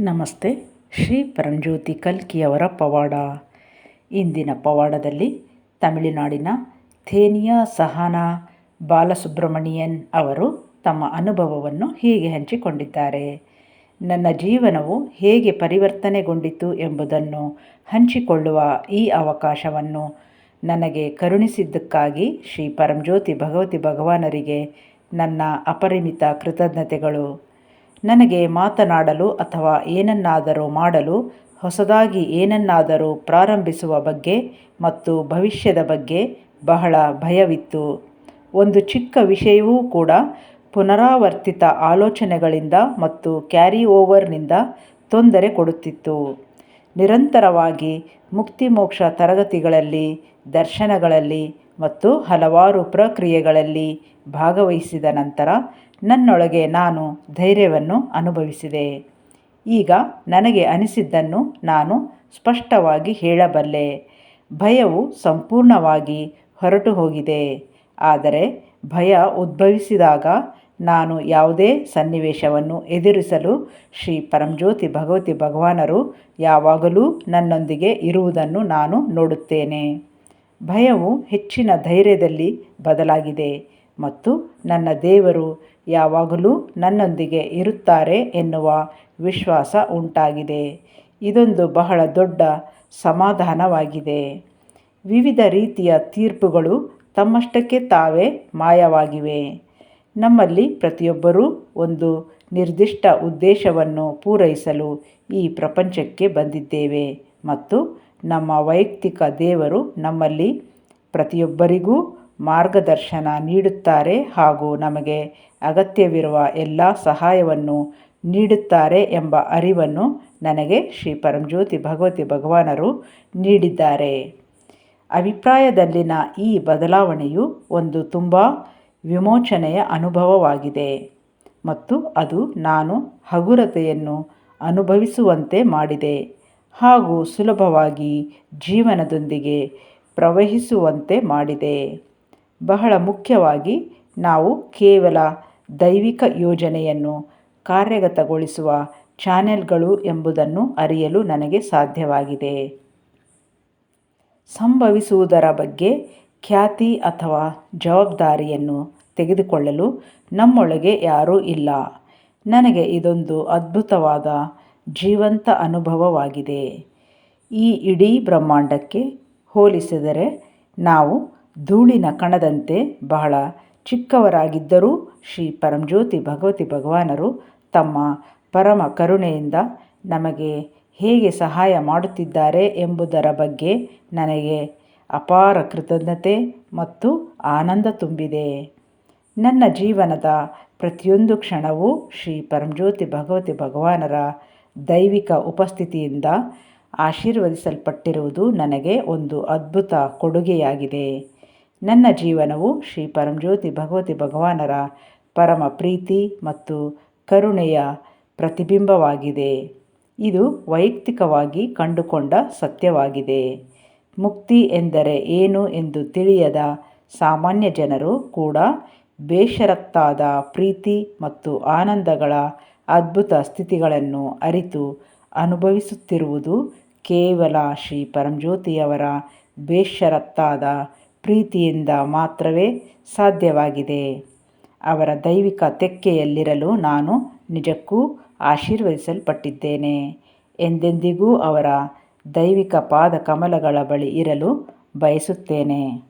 ನಮಸ್ತೆ, ಶ್ರೀ ಪರಂಜ್ಯೋತಿ ಕಲ್ಕಿಯವರ ಪವಾಡ. ಇಂದಿನ ಪವಾಡದಲ್ಲಿ ತಮಿಳುನಾಡಿನ ಥೇನಿಯಾ ಸಹನಾ ಬಾಲಸುಬ್ರಮಣಿಯನ್ ಅವರು ತಮ್ಮ ಅನುಭವವನ್ನು ಹೀಗೆ ಹಂಚಿಕೊಂಡಿದ್ದಾರೆ. ನನ್ನ ಜೀವನವು ಹೇಗೆ ಪರಿವರ್ತನೆಗೊಂಡಿತು ಎಂಬುದನ್ನು ಹಂಚಿಕೊಳ್ಳುವ ಈ ಅವಕಾಶವನ್ನು ನನಗೆ ಕರುಣಿಸಿದ್ದಕ್ಕಾಗಿ ಶ್ರೀ ಪರಂಜ್ಯೋತಿ ಭಗವತಿ ಭಗವಾನರಿಗೆ ನನ್ನ ಅಪರಿಮಿತ ಕೃತಜ್ಞತೆಗಳು. ನನಗೆ ಮಾತನಾಡಲು ಅಥವಾ ಏನನ್ನಾದರೂ ಮಾಡಲು, ಹೊಸದಾಗಿ ಏನನ್ನಾದರೂ ಪ್ರಾರಂಭಿಸುವ ಬಗ್ಗೆ ಮತ್ತು ಭವಿಷ್ಯದ ಬಗ್ಗೆ ಬಹಳ ಭಯವಿತ್ತು. ಒಂದು ಚಿಕ್ಕ ವಿಷಯವೂ ಕೂಡ ಪುನರಾವರ್ತಿತ ಆಲೋಚನೆಗಳಿಂದ ಮತ್ತು ಕ್ಯಾರಿ ಓವರ್ನಿಂದ ತೊಂದರೆ ಕೊಡುತ್ತಿತ್ತು. ನಿರಂತರವಾಗಿ ಮುಕ್ತಿ ಮೋಕ್ಷ ತರಗತಿಗಳಲ್ಲಿ, ದರ್ಶನಗಳಲ್ಲಿ ಮತ್ತು ಹಲವಾರು ಪ್ರಕ್ರಿಯೆಗಳಲ್ಲಿ ಭಾಗವಹಿಸಿದ ನಂತರ ನನ್ನೊಳಗೆ ನಾನು ಧೈರ್ಯವನ್ನು ಅನುಭವಿಸಿದೆ. ಈಗ ನನಗೆ ಅನಿಸಿದ್ದನ್ನು ನಾನು ಸ್ಪಷ್ಟವಾಗಿ ಹೇಳಬಲ್ಲೆ. ಭಯವು ಸಂಪೂರ್ಣವಾಗಿ ಹೊರಟು ಹೋಗಿದೆ ಆದರೆ ಭಯ ಉದ್ಭವಿಸಿದಾಗ ನಾನು ಯಾವುದೇ ಸನ್ನಿವೇಶವನ್ನು ಎದುರಿಸಲು ಶ್ರೀ ಪರಂಜ್ಯೋತಿ ಭಗವತಿ ಭಗವಾನರು ಯಾವಾಗಲೂ ನನ್ನೊಂದಿಗೆ ಇರುವುದನ್ನು ನಾನು ನೋಡುತ್ತೇನೆ. ಭಯವು ಹೆಚ್ಚಿನ ಧೈರ್ಯದಲ್ಲಿ ಬದಲಾಗಿದೆ ಮತ್ತು ನನ್ನ ದೇವರು ಯಾವಾಗಲೂ ನನ್ನೊಂದಿಗೆ ಇರುತ್ತಾರೆ ಎನ್ನುವ ವಿಶ್ವಾಸ ಉಂಟಾಗಿದೆ. ಇದೊಂದು ಬಹಳ ದೊಡ್ಡ ಸಮಾಧಾನವಾಗಿದೆ. ವಿವಿಧ ರೀತಿಯ ತೀರ್ಪುಗಳು ತಮ್ಮಷ್ಟಕ್ಕೆ ತಾವೇ ಮಾಯವಾಗಿವೆ. ನಮ್ಮಲ್ಲಿ ಪ್ರತಿಯೊಬ್ಬರೂ ಒಂದು ನಿರ್ದಿಷ್ಟ ಉದ್ದೇಶವನ್ನು ಪೂರೈಸಲು ಈ ಪ್ರಪಂಚಕ್ಕೆ ಬಂದಿದ್ದೇವೆ ಮತ್ತು ನಮ್ಮ ವೈಯಕ್ತಿಕ ದೇವರು ನಮ್ಮಲ್ಲಿ ಪ್ರತಿಯೊಬ್ಬರಿಗೂ ಮಾರ್ಗದರ್ಶನ ನೀಡುತ್ತಾರೆ ಹಾಗೂ ನಮಗೆ ಅಗತ್ಯವಿರುವ ಎಲ್ಲ ಸಹಾಯವನ್ನು ನೀಡುತ್ತಾರೆ ಎಂಬ ಅರಿವನ್ನು ನನಗೆ ಶ್ರೀ ಪರಂಜ್ಯೋತಿ ಭಗವತಿ ಭಗವಾನರು ನೀಡಿದ್ದಾರೆ. ಅಭಿಪ್ರಾಯದಲ್ಲಿನ ಈ ಬದಲಾವಣೆಯು ಒಂದು ತುಂಬ ವಿಮೋಚನೆಯ ಅನುಭವವಾಗಿದೆ ಮತ್ತು ಅದು ನಾನು ಹಗುರತೆಯನ್ನು ಅನುಭವಿಸುವಂತೆ ಮಾಡಿದೆ. ಹಾಗೂ ಸುಲಭವಾಗಿ ಜೀವನದೊಂದಿಗೆ ಪ್ರವಹಿಸುವಂತೆ ಮಾಡಿದೆ. ಬಹಳ ಮುಖ್ಯವಾಗಿ ನಾವು ಕೇವಲ ದೈವಿಕ ಯೋಜನೆಯನ್ನು ಕಾರ್ಯಗತಗೊಳಿಸುವ ಚಾನೆಲ್ಗಳು ಎಂಬುದನ್ನು ಅರಿಯಲು ನನಗೆ ಸಾಧ್ಯವಾಗಿದೆ. ಸಂಭವಿಸುವುದರ ಬಗ್ಗೆ ಖ್ಯಾತಿ ಅಥವಾ ಜವಾಬ್ದಾರಿಯನ್ನು ತೆಗೆದುಕೊಳ್ಳಲು ನಮ್ಮೊಳಗೆ ಯಾರೂ ಇಲ್ಲ. ನನಗೆ ಇದೊಂದು ಅದ್ಭುತವಾದ ಜೀವಂತ ಅನುಭವವಾಗಿದೆ. ಈ ಇಡೀ ಬ್ರಹ್ಮಾಂಡಕ್ಕೆ ಹೋಲಿಸಿದರೆ ನಾವು ಧೂಳಿನ ಕಣದಂತೆ ಬಹಳ ಚಿಕ್ಕವರಾಗಿದ್ದರೂ ಶ್ರೀ ಪರಂಜ್ಯೋತಿ ಭಗವತಿ ಭಗವಾನರು ತಮ್ಮ ಪರಮ ಕರುಣೆಯಿಂದ ನಮಗೆ ಹೇಗೆ ಸಹಾಯ ಮಾಡುತ್ತಿದ್ದಾರೆ ಎಂಬುದರ ಬಗ್ಗೆ ನನಗೆ ಅಪಾರ ಕೃತಜ್ಞತೆ ಮತ್ತು ಆನಂದ ತುಂಬಿದೆ. ನನ್ನ ಜೀವನದ ಪ್ರತಿಯೊಂದು ಕ್ಷಣವೂ ಶ್ರೀ ಪರಂಜ್ಯೋತಿ ಭಗವತಿ ಭಗವಾನರ ದೈವಿಕ ಉಪಸ್ಥಿತಿಯಿಂದ ಆಶೀರ್ವದಿಸಲ್ಪಟ್ಟಿರುವುದು ನನಗೆ ಒಂದು ಅದ್ಭುತ ಕೊಡುಗೆಯಾಗಿದೆ. ನನ್ನ ಜೀವನವು ಶ್ರೀ ಪರಂಜ್ಯೋತಿ ಭಗವತಿ ಭಗವಾನರ ಪರಮ ಪ್ರೀತಿ ಮತ್ತು ಕರುಣೆಯ ಪ್ರತಿಬಿಂಬವಾಗಿದೆ. ಇದು ವೈಯಕ್ತಿಕವಾಗಿ ಕಂಡುಕೊಂಡ ಸತ್ಯವಾಗಿದೆ. ಮುಕ್ತಿ ಎಂದರೆ ಏನು ಎಂದು ತಿಳಿಯದ ಸಾಮಾನ್ಯ ಜನರು ಕೂಡ ಬೇಷರತ್ತಾದ ಪ್ರೀತಿ ಮತ್ತು ಆನಂದಗಳ ಅದ್ಭುತ ಸ್ಥಿತಿಗಳನ್ನು ಅರಿತು ಅನುಭವಿಸುತ್ತಿರುವುದು ಕೇವಲ ಶ್ರೀ ಪರಂಜ್ಯೋತಿಯವರ ಬೇಷರತ್ತಾದ ಪ್ರೀತಿಯಿಂದ ಮಾತ್ರವೇ ಸಾಧ್ಯವಾಗಿದೆ. ಅವರ ದೈವಿಕ ತೆಕ್ಕೆಯಲ್ಲಿರಲು ನಾನು ನಿಜಕ್ಕೂ ಆಶೀರ್ವದಿಸಲ್ಪಟ್ಟಿದ್ದೇನೆ. ಎಂದೆಂದಿಗೂ ಅವರ ದೈವಿಕ ಪಾದ ಕಮಲಗಳ ಬಳಿ ಇರಲು ಬಯಸುತ್ತೇನೆ.